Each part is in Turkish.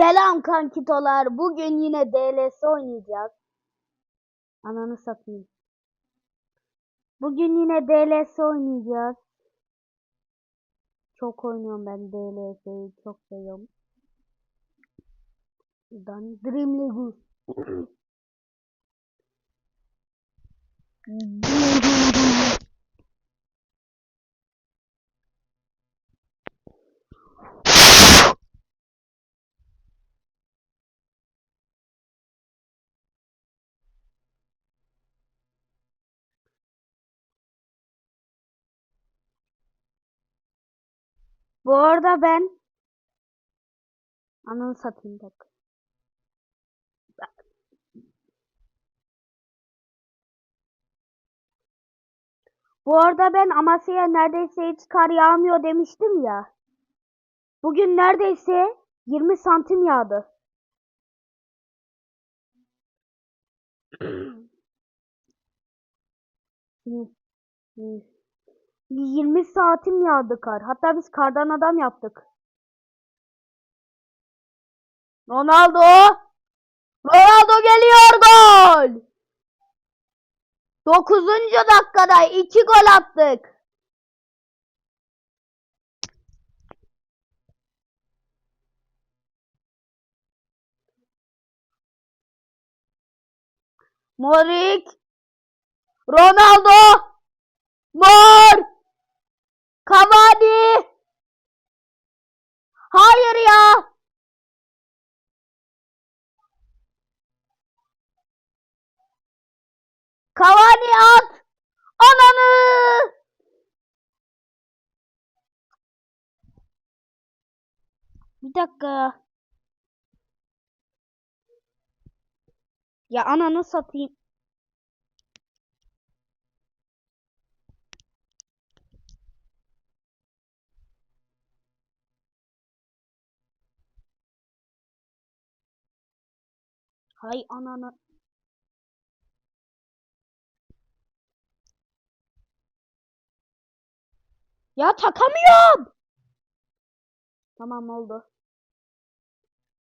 Selam kankitolar. Bugün yine DLS oynayacağız. Ananı satayım. Bugün yine DLS oynayacağız. Çok oynuyorum ben DLS'yi. Çok seviyorum. Buradan Dreamly Goose. Bu arada ben Ananı satayım bak. Bu arada ben Amasya'ya neredeyse hiç kar yağmıyor demiştim ya. Bugün neredeyse 20 santim yağdı. Hı, hı. 20 saatim yağdı kar. Hatta biz kardan adam yaptık. Ronaldo! Ronaldo geliyor gol! 9. dakikada 2 gol attık. Modric Ronaldo Mor Cavani. Hayır ya. Cavani at. Ananı. Bir dakika. Ya ananı satayım Hay ananı. Ya takamıyorum. Tamam oldu.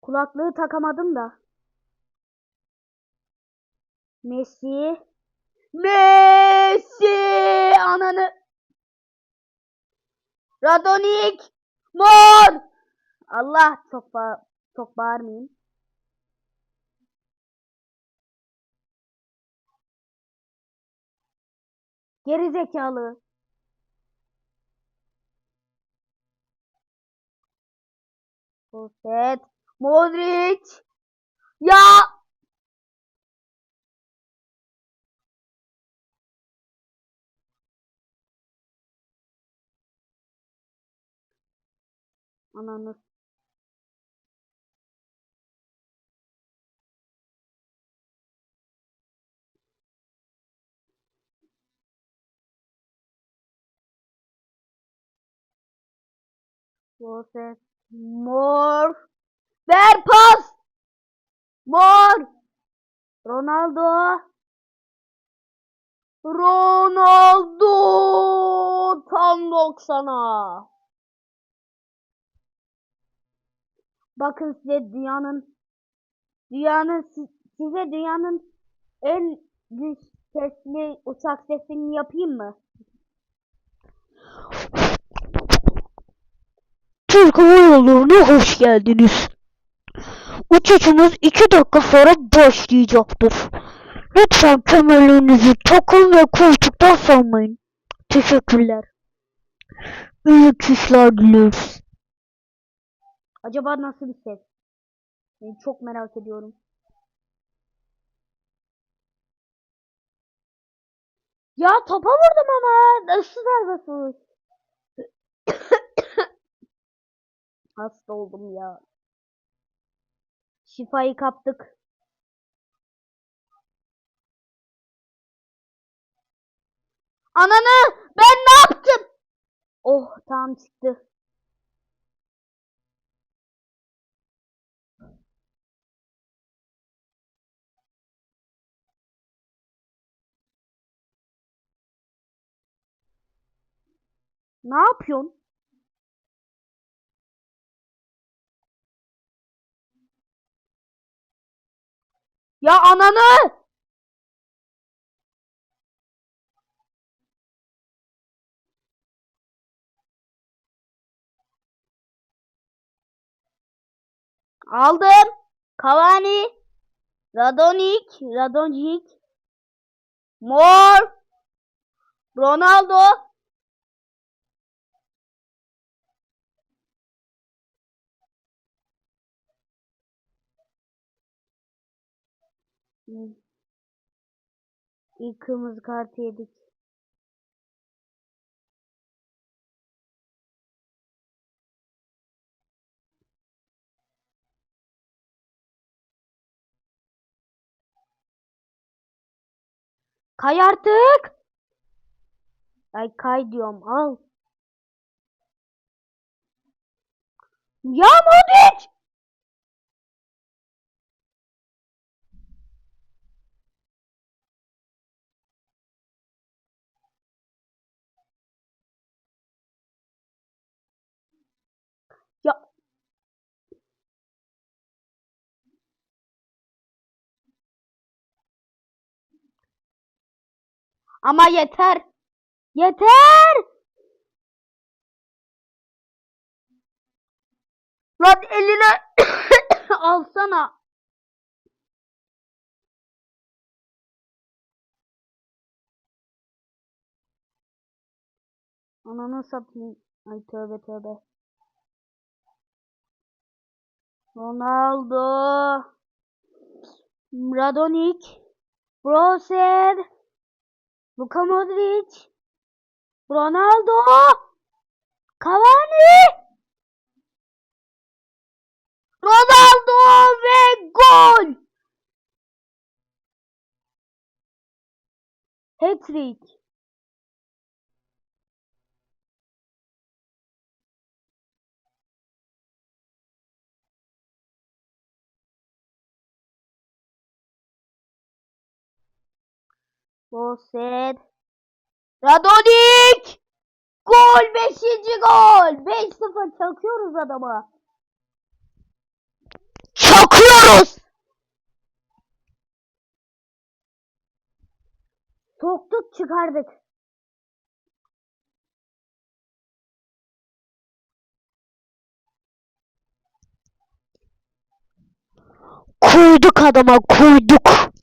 Kulaklığı takamadım da. Messi. Messi ananı. Radonik. Mor. Allah çok ba çok bağırmayayım. Geri zekalı. Buffett. Modric. Ya. Ananı. Buffett. Mor. Ver pas. Mor. Ronaldo. Ronaldo tam 90'a. Bakın size dünyanın dünyanın si- size dünyanın en güç sesli uçak sesini yapayım mı? Türk Hava Yolları'na hoş geldiniz. Uçuşumuz 2 dakika sonra başlayacaktır. Lütfen kemerlerinizi takın ve koltuktan salmayın. Teşekkürler. İyi uçuşlar dileriz. Acaba nasıl bir ses? Ben çok merak ediyorum. Ya topa vurdum ama nasıl serbest Hasta oldum ya. Şifayı kaptık. Ananı ben ne yaptım? Oh tamam çıktı. Ne yapıyorsun? Ya ananı! Aldım. Cavani, Radonik, Radonjic, Mor, Ronaldo. İlk kırmızı kartı yedik. Kay artık. Ay kay diyorum al. Ya Modric! Ama yeter. Yeter. Lan eline alsana. Ananı satayım. Ay tövbe tövbe. Ronaldo. Radonic. Brosed. Luka Modric. Ronaldo. Cavani. Ronaldo ve gol. Hat-trick. Boset. Radonik. Gol 5. gol. 5-0 çakıyoruz adama. Çakıyoruz. Soktuk çıkardık. Koyduk adama koyduk.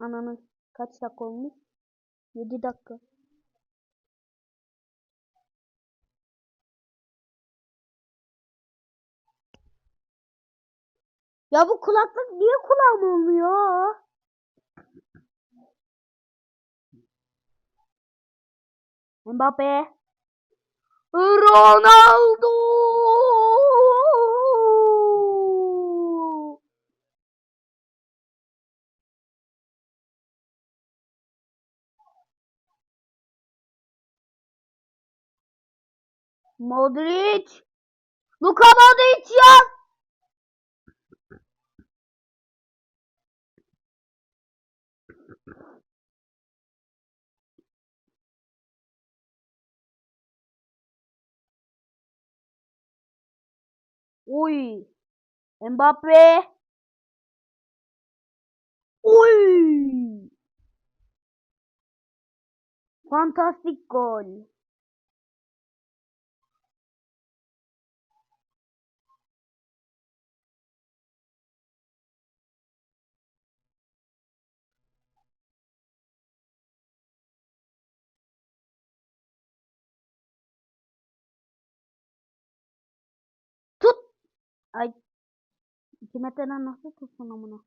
Ananın kaç dakika olmuş? 7 dakika. Ya bu kulaklık niye kulağım olmuyor? Mbappe. Ronaldo. Modric. Luka Modric ya. Uy. Mbappe. Uy. Fantastik gol. Ay. İki metreden nasıl tutsun amına?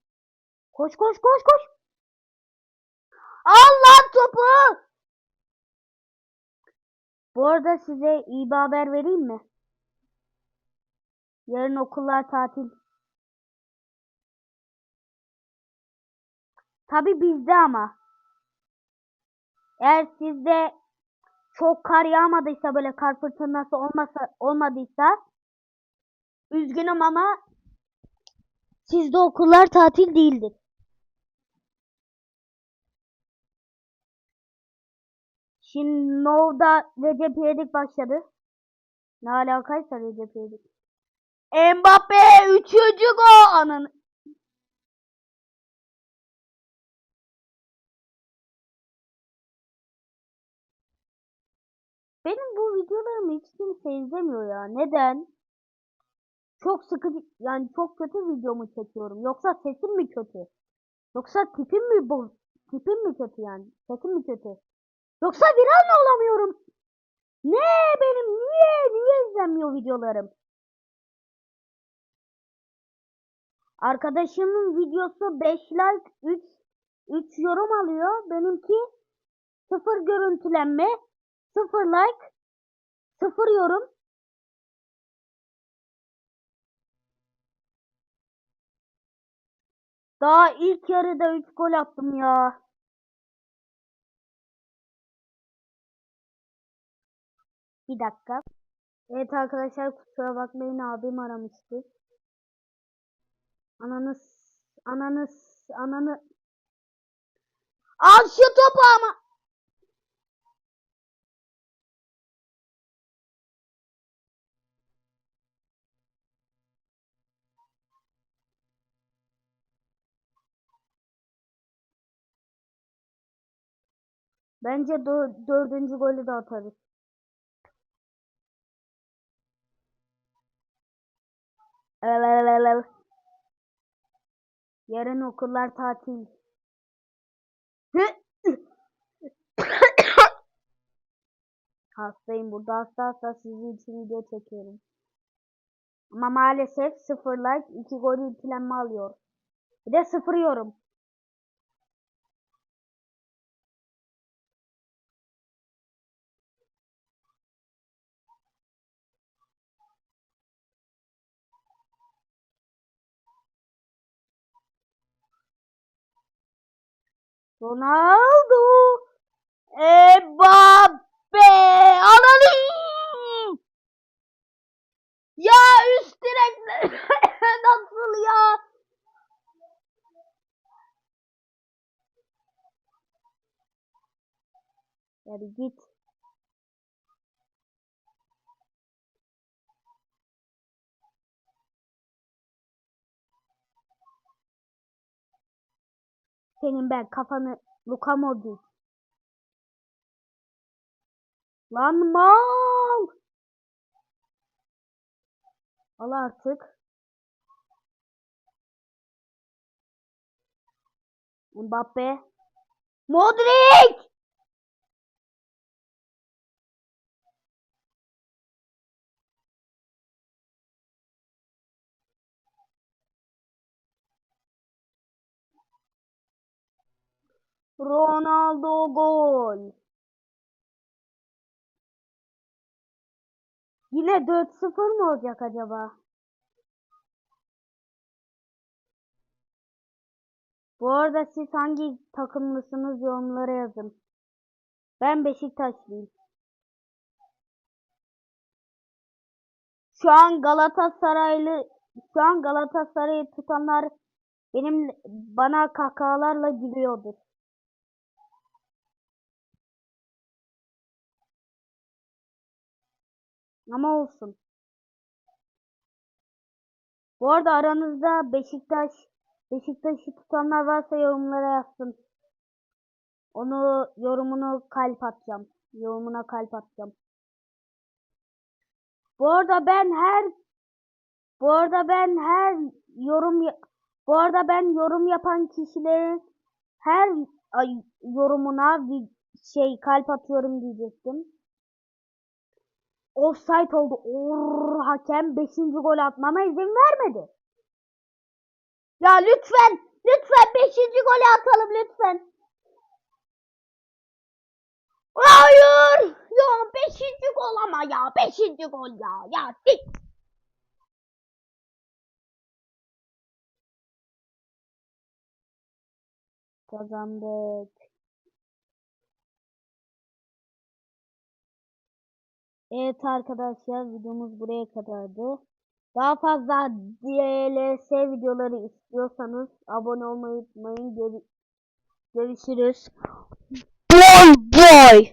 Koş koş koş koş. Al lan topu. Bu arada size iyi bir haber vereyim mi? Yarın okullar tatil. Tabi bizde ama. Eğer sizde çok kar yağmadıysa böyle kar fırtınası olmasa olmadıysa üzgünüm ama sizde okullar tatil değildir. Şimdi Nov'da Recep İvedik başladı. Ne alakaysa Recep İvedik. Mbappe üçüncü gol. Ananı. Benim bu videolarımı hiç kimse izlemiyor ya. Neden? Çok sıkıcı yani çok kötü video mu çekiyorum? Yoksa sesim mi kötü? Yoksa tipim mi bu? Tipim mi kötü yani? Sesim mi kötü? Yoksa viral mı olamıyorum? Ne benim niye niye izlenmiyor videolarım? Arkadaşımın videosu 5 like 3 3 yorum alıyor. Benimki 0 görüntülenme, 0 like, 0 yorum. Daha ilk yarıda 3 gol attım ya. Bir dakika. Evet arkadaşlar kusura bakmayın abim aramıştı. Ananız, ananız, ananı. Al şu topu ama. Bence dö- dördüncü golü de atarız. Yarın okullar tatil. Hastayım burada hasta hasta sizin için video çekiyorum. Ama maalesef sıfır like iki gol yüklenme alıyor. Bir de sıfır. Ronaldo. Mbappe. Ananı. Ya üst direk nasıl ya? Hadi git. Senin ben kafanı Luka Modric. Lan mal. Al artık. Mbappe. Modric. Ronaldo gol. Yine 4-0 mı olacak acaba? Bu arada siz hangi takımlısınız yorumlara yazın. Ben Beşiktaşlıyım. Şu an Galatasaraylı şu an Galatasaray'ı tutanlar benim bana kahkahalarla gülüyordur. Ama olsun. Bu arada aranızda Beşiktaş Beşiktaş'ı tutanlar varsa yorumlara yazsın. Onu yorumunu kalp atacağım. Yorumuna kalp atacağım. Bu arada ben her bu arada ben her yorum bu arada ben yorum yapan kişilerin her ay, yorumuna bir şey kalp atıyorum diyecektim. Offside oldu. Or hakem 5. gol atmama izin vermedi. Ya lütfen, lütfen 5. golü atalım lütfen. Hayır! Ya 5. gol ama ya 5. gol ya. Ya dik. Kazandık. Evet arkadaşlar videomuz buraya kadardı. Daha fazla DLS videoları istiyorsanız abone olmayı unutmayın. Görü- Görüşürüz. Boy boy.